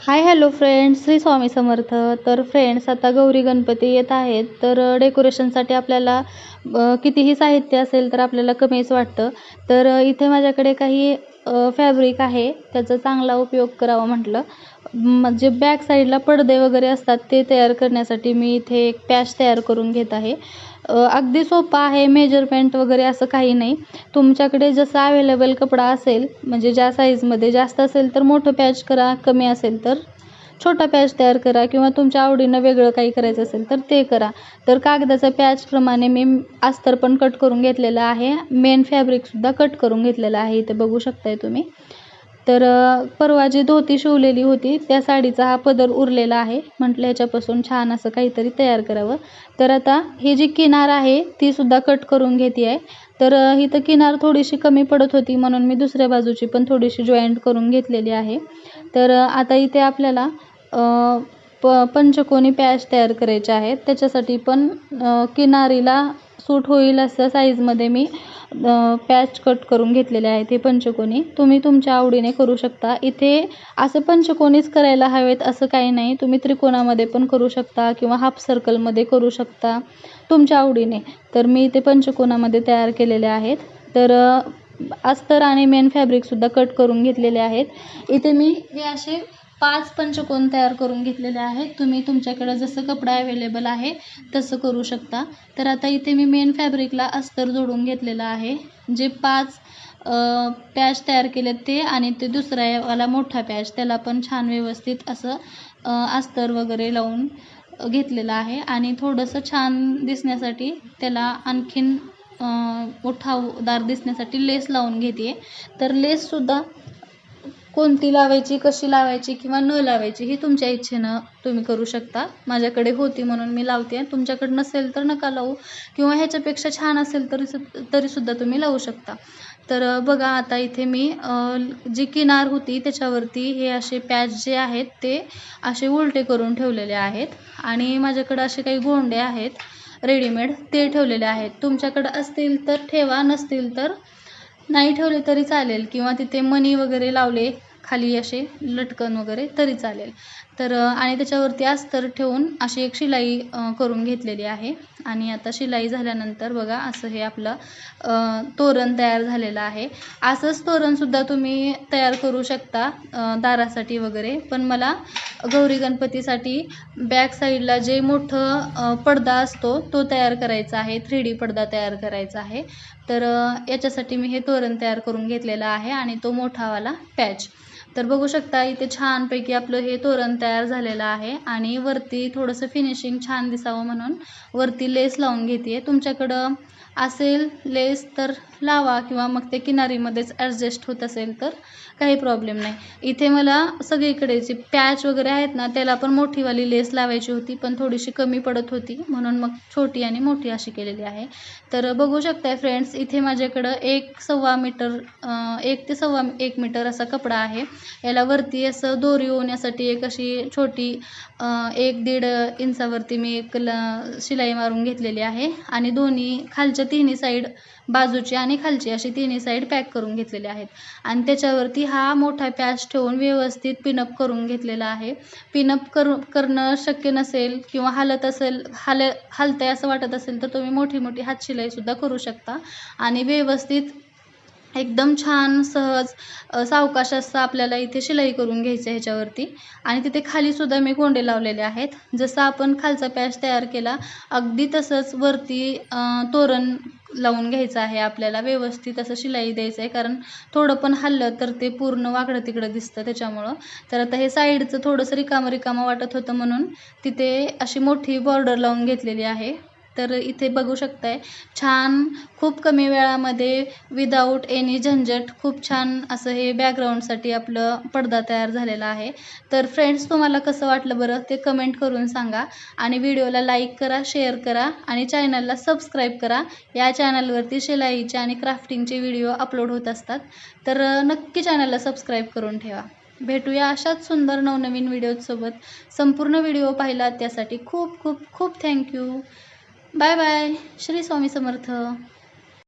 Hi hello friends. Shri Swami Samarth. तर friends आता गौरी गणपती येत आहेत. तर डेकोरेशनसाठी आपल्याला कितीही साहित्य असेल तर आपल्याला कमीच वाटतं. तर इथे माझ्याकडे काही फॅब्रिक आहे. त्याचा चांगला उपयोग करावा म्हटलं. म्हणजे बॅक साईडला पडदे वगैरे असतात ते तयार करण्यासाठी मी इथे एक पॅच तयार करून घेत आहे. अगदी सोपं आहे मेजरमेंट वगैरे असं काही नाही. तुमच्याकडे जसं अवेलेबल कपडा असेल म्हणजे ज्या साईजमध्ये जास्त असेल तर मोठं पॅच करा कमी असेल तर छोटा पॅच तयार करा किंवा तुमच्या आवडीनं वेगळं काही करायचं असेल तर ते करा. तर कागदाच्या पॅचप्रमाणे मी अस्तर पण कट करून घेतलेलं आहे. मेन फॅब्रिकसुद्धा कट करून घेतलेलं आहे. इथे बघू शकताय तुम्ही. तर परवा जी धोती शिवलेली होती त्या साडीचा हा पदर उरलेला आहे. म्हटलं याच्यापासून छान असं काहीतरी तयार करावं. तर आता ही जी किनार आहे ती सुद्धा कट करून घेते आहे तर इथं किनार थोडीशी कमी पडत होती म्हणून मी दुसऱ्या बाजूची पण थोडीशी जॉईंट करून घेतलेली आहे. तर आता इथे आपल्याला प पंचकोनी पॅच तयार करायचे आहेत. त्याच्यासाठी पण किनारीला सूट होईल असं साईजमध्ये मी पॅच कट करून घेतलेले आहेत हे पंचकोनी. तुम्ही तुमच्या आवडीने करू शकता. इथे असं पंचकोनीच करायला हवेत असं काही नाही. तुम्ही त्रिकोणामध्ये पण करू शकता किंवा हाफ सर्कलमध्ये करू शकता तुमच्या आवडीने. तर मी इथे पंचकोनामध्ये तयार केलेले आहेत. तर अस्तर आणि मेन फॅब्रिकसुद्धा कट करून घेतलेले आहेत. इथे मी हे असे पाच पंचकोन तयार करून घेतलेले आहेत. तुम्ही तुमच्याकडं जसं कपडा अवेलेबल आहे तसं करू शकता. तर आता इथे मी मेन फॅब्रिकला अस्तर जोडून घेतलेलं आहे. जे पाच पॅच तयार केलेत ते आणि ते दुसरा वाला मोठा पॅच त्याला पण छान व्यवस्थित असं अस्तर वगैरे लावून घेतलेलं आहे. आणि थोडंसं छान दिसण्यासाठी त्याला आणखीन अ, उठावदार दिसण्यासाठी लेस लावून घेते. तर लेससुद्धा कोणती लावायची कशी लावायची किंवा न लावायची ही तुमच्या इच्छेनं तुम्ही करू शकता. माझ्याकडे होती म्हणून मी लावते. आहे तुमच्याकडे नसेल तर नका लावू. किंवा ह्याच्यापेक्षा छान असेल तरी सु तरीसुद्धा तुम्ही लावू शकता. तर बघा आता इथे मी जी किनार होती त्याच्यावरती हे असे पॅच जे आहेत ते असे उलटे करून ठेवलेले आहेत. आणि माझ्याकडं असे काही गोंडे आहेत रेडीमेड ते ठेवलेले आहेत. तुमच्याकडं असतील तर ठेवा नसतील तर नाही ठेवले तरी चालेल. किंवा तिथे मनी वगैरे लावले खाली असे लटकन वगैरे तरी चालेल. तर आणि त्याच्यावरती अस्तर ठेवून अशी एक शिलाई करून घेतलेली आहे. आणि आता शिलाई झाल्यानंतर बघा असं हे आपलं तोरण तयार झालेलं आहे. असंच तोरणसुद्धा तुम्ही तयार करू शकता दारासाठी वगैरे. पण मला गौरी गणपतीसाठी बॅक साईडला जे मोठं पडदा असतो तो तयार करायचा आहे. थ्री डी पडदा तयार करायचा आहे. तर याच्यासाठी मी हे तोरण तयार करून घेतलेलं आहे आणि तो मोठावाला पॅच. तर बघू शकता इथे छानपैकी आपलं हे तोरण तयार झालेलं आहे आणि वरती थोडंसं फिनिशिंग छान दिसावं म्हणून वरती लेस लावून घेते तुमच्याकडं असेल लेस तर लावा किंवा मग ते किनारीमध्येच ॲडजस्ट होत असेल तर काही प्रॉब्लेम नाही. इथे मला सगळीकडे जी पॅच वगैरे आहेत ना त्याला पण मोठीवाली लेस लावायची होती पण थोडीशी कमी पडत होती म्हणून मग छोटी आणि मोठी अशी केलेली आहे. तर बघू शकताय फ्रेंड्स इथे माझ्याकडं एक सव्वा मीटर एक ते सव्वा एक मीटर असा कपडा आहे. याला वरती असं दोरी होण्यासाठी एक अशी छोटी एक दीड इंचावरती मी एक ल शिलाई मारून घेतलेली आहे. आणि दोन्ही खालच्या तिन्ही साईड बाजूची आणि खालची अशी तिन्ही साईड पॅक करून घेतलेले आहेत. आणि त्याच्यावरती हा मोठा पॅच ठेवून व्यवस्थित पिनअप करून घेतलेला आहे. पिनअप करू करणं शक्य नसेल किंवा हालत असेल हाल हलतंय असं वाटत असेल तर तुम्ही मोठी मोठी हातशिलाईसुद्धा करू शकता. आणि व्यवस्थित एकदम छान सहज सावकाश असं आपल्याला इथे शिलाई करून घ्यायचं आहे ह्याच्यावरती. आणि तिथे खालीसुद्धा मी कोंडे लावलेले आहेत. जसं आपण खालचा पॅच तयार केला अगदी तसंच वरती तोरण लावून घ्यायचं आहे आपल्याला. व्यवस्थित असं शिलाई द्यायचं आहे. कारण थोडं पण हल्लं तर ते पूर्ण वाकडं तिकडं दिसतं त्याच्यामुळं. तर आता हे साईडचं थोडंसं रिकामं रिकामं वाटत होतं म्हणून तिथे अशी मोठी बॉर्डर लावून घेतलेली आहे. तर इथे बघू शकताय छान खूप कमी वेळामध्ये विदाऊट एनी झंझट खूप छान असं हे बॅकग्राऊंडसाठी आपलं पडदा तयार झालेला आहे. तर फ्रेंड्स तुम्हाला कसं वाटलं बरं ते कमेंट करून सांगा आणि व्हिडिओला लाईक करा शेअर करा आणि चॅनलला सबस्क्राईब करा. या चॅनलवरती शिलाईचे आणि क्राफ्टिंगचे व्हिडिओ अपलोड होत असतात. तर नक्की चॅनलला सबस्क्राईब करून ठेवा. भेटूया अशाच सुंदर नवनवीन व्हिडिओसोबत संपूर्ण व्हिडिओ पाहिला त्यासाठी खूप खूप खूप thank you bye bye. Shri Swami Samarth.